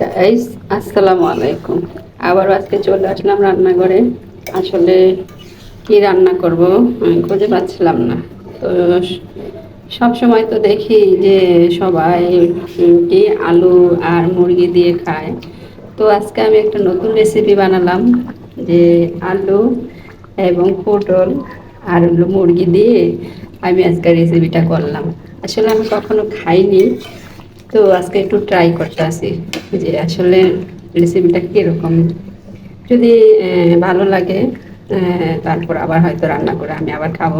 Guys আসসালামু আলাইকুম। আবার আজকে চলে আসলাম রান্নাঘরে। আসলে কি রান্না করব? আমি খুঁজে পাচ্ছিলাম না। তো সব সময় তো দেখি যে সবাই কি আলু আর মুরগি দিয়ে খায়। তো আজকে আমি একটা নতুন রেসিপি বানালাম যে আলু এবং পটল আর মুরগি দিয়ে আমি আজকে রেসিপিটা করলাম। আসলে আমি কখনো খাইনি। তো আজকে একটু ট্রাই করতে আসি যে আসলে রেসিপিটা কীরকম। যদি ভালো লাগে তারপর আবার হয়তো রান্না করে আমি আবার খাব।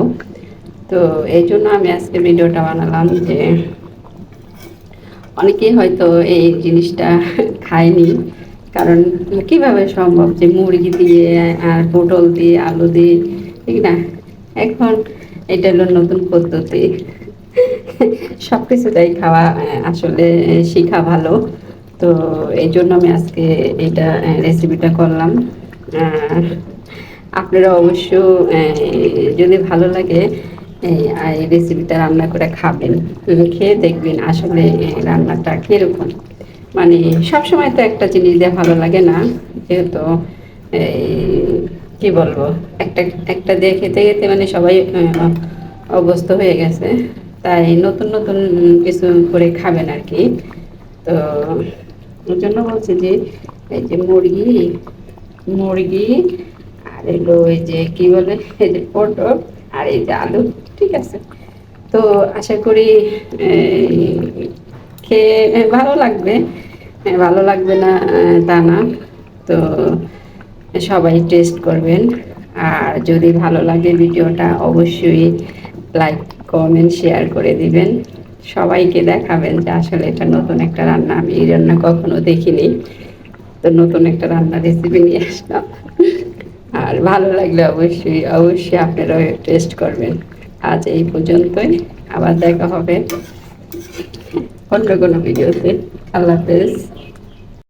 তো এই জন্য আমি আজকে ভিডিওটা বানালাম যে অনেকেই হয়তো এই জিনিসটা খায়নি। কারণ কীভাবে সম্ভব যে মুরগি দিয়ে আর পটল দিয়ে, আলু দিয়ে, ঠিক না? এখন এটা হলো নতুন পদ্ধতি। সব কিছুটাই খাওয়া আসলে শেখা ভালো। তো এই জন্য আমি আজকে এটা রেসিপিটা করলাম। আপনারা অবশ্য যদি ভালো লাগে এই রেসিপিটা রান্না করে খাবেন খেয়ে দেখবেন আসলে রান্নাটা কীরকম। মানে সবসময় তো একটা জিনিস দিয়ে ভালো লাগে না, যেহেতু কি বলব, একটা একটা দিয়ে খেতে খেতে মানে সবাই অভ্যস্ত হয়ে গেছে। তাই নতুন নতুন কিছু করে খাবেন আর কি। তো ওই জন্য বলছি যে, এই যে মুরগি মুরগি আর এলো ওই যে কি বলে, এই যে পটল আর এই যে আলু, ঠিক আছে। তো আশা করি খেয়ে ভালো লাগবে ভালো লাগবে না, তা না। তো সবাই টেস্ট করবেন। আর যদি ভালো লাগে ভিডিওটা, অবশ্যই লাইক কমেন্ট শেয়ার করে দিবেন। সবাইকে দেখাবেন যে আসলে এটা নতুন একটা রান্না। আমি এই রান্না কখনো দেখিনি। তো নতুন একটা রান্না রেসিপি নিয়ে আসলাম। আর ভালো লাগলে অবশ্যই অবশ্যই আপনারা টেস্ট করবেন। আজ এই পর্যন্তই। আবার দেখা হবে অন্য কোনো ভিডিওতে। আল্লাহ হাফেজ।